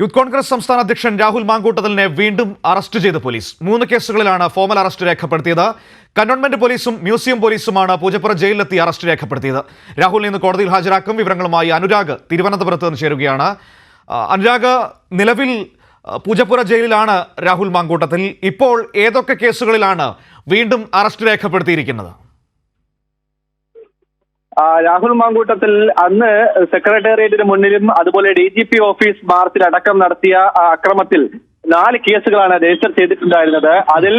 Youth Congress സംസ്ഥാന അധ്യക്ഷൻ രാഹുൽ മാങ്കൂട്ടത്തലിനെ വീണ്ടും അറസ്റ്റ് ചെയ്ത് പോലീസ്. മൂന്ന് കേസുകളിലാണ് ഫോമൽ അറസ്റ്റ് രേഖപ്പെടുത്തിയത്. കന്റോൺമെന്റ് പോലീസും മ്യൂസിയം പോലീസുമാണ് പൂജപ്പുറ ജയിലിലെത്തി അറസ്റ്റ് രേഖപ്പെടുത്തിയത്. രാഹുലിനെ ഇന്ന് കോടതിയിൽ ഹാജരാക്കും. വിവരങ്ങളുമായി അനുരാഗ് തിരുവനന്തപുരത്ത് നിന്ന് ചേരുകയാണ്. അനുരാഗ് നിലവിൽ പൂജപ്പുറ ജയിലിലാണ് രാഹുൽ മാങ്കൂട്ടത്തിൽ. ഇപ്പോൾ ഏതൊക്കെ കേസുകളിലാണ് വീണ്ടും അറസ്റ്റ് രേഖപ്പെടുത്തിയിരിക്കുന്നത്? രാഹുൽ മാങ്കൂട്ടത്തിൽ അന്ന് സെക്രട്ടേറിയറ്റിന് മുന്നിലും അതുപോലെ ഡി ജി പി ഓഫീസ് മാർച്ചിൽ അടക്കം നടത്തിയ അക്രമത്തിൽ നാല് കേസുകളാണ് രജിസ്റ്റർ ചെയ്തിട്ടുണ്ടായിരുന്നത്. അതിൽ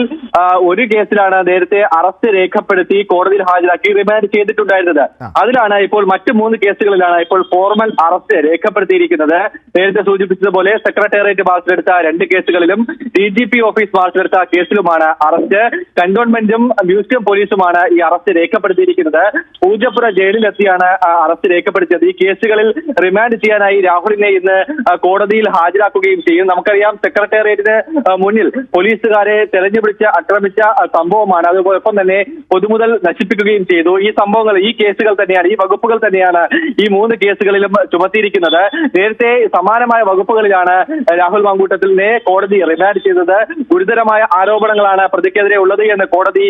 ഒരു കേസിലാണ് നേരത്തെ അറസ്റ്റ് രേഖപ്പെടുത്തി കോടതിയിൽ ഹാജരാക്കി റിമാൻഡ് ചെയ്തിട്ടുണ്ടായിരുന്നത്. അതിലാണ് ഇപ്പോൾ മറ്റു മൂന്ന് കേസുകളിലാണ് ഇപ്പോൾ ഫോർമൽ അറസ്റ്റ് രേഖപ്പെടുത്തിയിരിക്കുന്നത്. നേരത്തെ സൂചിപ്പിച്ചതുപോലെ സെക്രട്ടേറിയറ്റ് മാർച്ചിലെടുത്ത രണ്ട് കേസുകളിലും ഡി ജി പി ഓഫീസ് മാർച്ചിലെടുത്ത കേസിലുമാണ് അറസ്റ്റ്. കന്റോൺമെന്റും മ്യൂസിയം പോലീസുമാണ് ഈ അറസ്റ്റ് രേഖപ്പെടുത്തിയിരിക്കുന്നത്. പൂജപ്പുര ജയിലിലെത്തിയാണ് അറസ്റ്റ് രേഖപ്പെടുത്തിയത്. ഈ കേസുകളിൽ റിമാൻഡ് ചെയ്യാനായി രാഹുലിനെ ഇന്ന് കോടതിയിൽ ഹാജരാക്കുകയും ചെയ്യും. നമുക്കറിയാം സെക്രട്ടേറിയറ്റിന് മുന്നിൽ പോലീസുകാരെ തെരഞ്ഞുപിടിച്ച് ആക്രമിച്ച സംഭവമാണ്. അതോടൊപ്പം തന്നെ പൊതുമുതൽ നശിപ്പിക്കുകയും ചെയ്തു. ഈ സംഭവങ്ങൾ ഈ കേസുകൾ തന്നെയാണ് ഈ വകുപ്പുകൾ തന്നെയാണ് ഈ മൂന്ന് കേസുകളിലും ചുമത്തിയിരിക്കുന്നത്. നേരത്തെ സമാനമായ വകുപ്പുകളിലാണ് രാഹുൽ മങ്കൂട്ടത്തിനെ കോടതി റിമാൻഡ് ചെയ്തത്. ഗുരുതരമായ ആരോപണങ്ങളാണ് പ്രതിക്കെതിരെ ഉള്ളത് എന്ന് കോടതി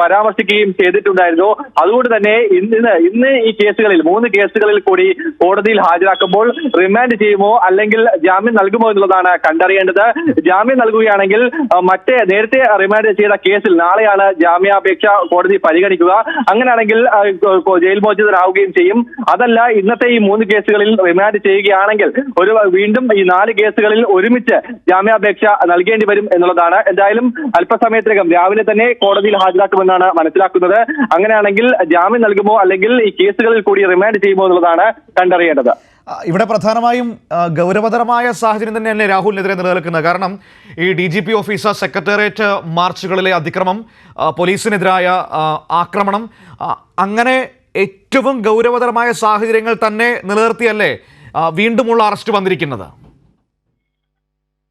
പരാമർശിക്കുകയും ചെയ്തിട്ടുണ്ടായിരുന്നു. അതുകൊണ്ട് തന്നെ ഇന്ന് ഇന്ന് ഈ കേസുകളിൽ മൂന്ന് കേസുകളിൽ കൂടി കോടതിയിൽ ഹാജരാക്കുമ്പോൾ റിമാൻഡ് ചെയ്യുമോ അല്ലെങ്കിൽ ജാമ്യം നൽകുമോ എന്നുള്ളതാണ് കണ്ടറിയേണ്ടത്. ജാമ്യം നൽകുകയാണെങ്കിൽ മറ്റേ നേരത്തെ റിമാൻഡ് ചെയ്ത കേസിൽ നാളെയാണ് ജാമ്യാപേക്ഷ കോടതി പരിഗണിക്കുക. അങ്ങനെയാണെങ്കിൽ ജയിൽ മോചിതരാവുകയും ചെയ്യും. അതല്ല ഇന്നത്തെ ഈ മൂന്ന് കേസുകളിൽ റിമാൻഡ് ചെയ്യുകയാണെങ്കിൽ ഒരു വീണ്ടും ഈ നാല് കേസുകളിൽ ഒരുമിച്ച് ജാമ്യാപേക്ഷ നൽകേണ്ടി വരും എന്നുള്ളതാണ്. എന്തായാലും അല്പസമയത്തിനകം രാവിലെ തന്നെ കോടതിയിൽ ഹാജരാക്കുമെന്നാണ് മനസ്സിലാക്കുന്നത്. അങ്ങനെയാണെങ്കിൽ ജാമ്യം നൽകുമോ അല്ലെങ്കിൽ ഈ കേസുകളിൽ കൂടി റിമാൻഡ് ചെയ്യുമോ എന്നുള്ളതാണ് കണ്ടറിയേണ്ടത്. ഇവിടെ പ്രധാനമായും ഗൗരവതരമായ സാഹചര്യം തന്നെയല്ലേ രാഹുലിനെതിരെ നിലനിൽക്കുന്നത്. കാരണം ഈ D G P officer secretariat മാർച്ചുകളിലെ അതിക്രമം പോലീസിനെതിരായ ആക്രമണം അങ്ങനെ ഏറ്റവും ഗൗരവതരമായ സാഹചര്യങ്ങൾ തന്നെ നിലനിർത്തിയല്ലേ വീണ്ടുമുള്ള അറസ്റ്റ് വന്നിരിക്കുന്നത്?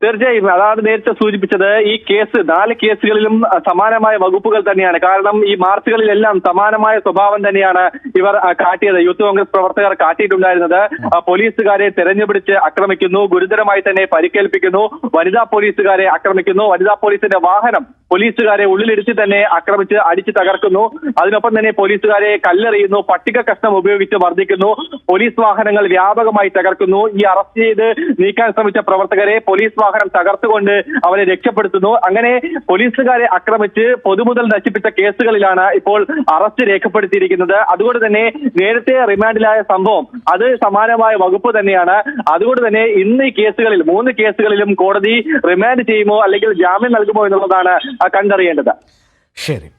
തീർച്ചയായും അതാണ് നേരത്തെ സൂചിപ്പിച്ചത്. ഈ കേസ് നാല് കേസുകളിലും സമാനമായ വകുപ്പുകൾ തന്നെയാണ്. കാരണം ഈ മാർച്ചുകളിലെല്ലാം സമാനമായ സ്വഭാവം തന്നെയാണ് ഇവർ കാട്ടിയത്. യൂത്ത് കോൺഗ്രസ് പ്രവർത്തകർ കാട്ടിയിട്ടുണ്ടായിരുന്നത്. പോലീസുകാരെ തെരഞ്ഞുപിടിച്ച് ആക്രമിക്കുന്നു. ഗുരുതരമായി തന്നെ പരിക്കേൽപ്പിക്കുന്നു. വനിതാ പോലീസുകാരെ ആക്രമിക്കുന്നു. വനിതാ പോലീസിന്റെ വാഹനം പോലീസുകാരെ ഉള്ളിലിരുത്തി തന്നെ ആക്രമിച്ച് അടിച്ചു തകർക്കുന്നു. അതിനൊപ്പം തന്നെ പോലീസുകാരെ കല്ലെറിയുന്നു. പട്ടിക കഷ്ണം ഉപയോഗിച്ച് മർദ്ദിക്കുന്നു. പോലീസ് വാഹനങ്ങൾ വ്യാപകമായി തകർക്കുന്നു. ഈ അറസ്റ്റ് ചെയ്ത് നീക്കാൻ ശ്രമിച്ച പ്രവർത്തകരെ പോലീസ് വാഹനം തകർത്തുകൊണ്ട് അവരെ രക്ഷപ്പെടുത്തുന്നു. അങ്ങനെ പോലീസുകാരെ ആക്രമിച്ച് പൊതുമുതൽ നശിപ്പിച്ച കേസുകളിലാണ് ഇപ്പോൾ അറസ്റ്റ് രേഖപ്പെടുത്തിയിരിക്കുന്നത്. അതുകൊണ്ട് തന്നെ നേരത്തെ റിമാൻഡിലായ സംഭവം അത് സമാനമായ വകുപ്പ് തന്നെയാണ്. അതുകൊണ്ട് തന്നെ ഇന്ന് ഈ കേസുകളിൽ മൂന്ന് കേസുകളിലും കോടതി റിമാൻഡ് ചെയ്യുമോ അല്ലെങ്കിൽ ജാമ്യം നൽകുമോ എന്നുള്ളതാണ് കണ്ടറിയേണ്ടത്. ശരി.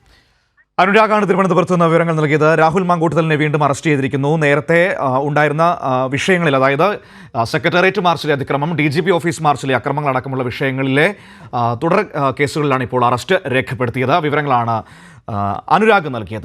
അനുരാഗാണ് തിരുവനന്തപുരത്ത് നിന്ന് വിവരങ്ങൾ നൽകിയത്. രാഹുൽ മാങ്കൂട്ടലിനെ വീണ്ടും അറസ്റ്റ് ചെയ്തിരിക്കുന്നു. നേരത്തെ ഉണ്ടായിരുന്ന വിഷയങ്ങളിൽ അതായത് സെക്രട്ടേറിയറ്റ് മാർച്ചിലെ അതിക്രമം ഡി ജി പി ഓഫീസ് മാർച്ചിലെ അക്രമങ്ങൾ അടക്കമുള്ള വിഷയങ്ങളിലെ തുടർ കേസുകളിലാണ് ഇപ്പോൾ അറസ്റ്റ് രേഖപ്പെടുത്തിയത്. വിവരങ്ങളാണ് അനുരാഗ് നൽകിയത്.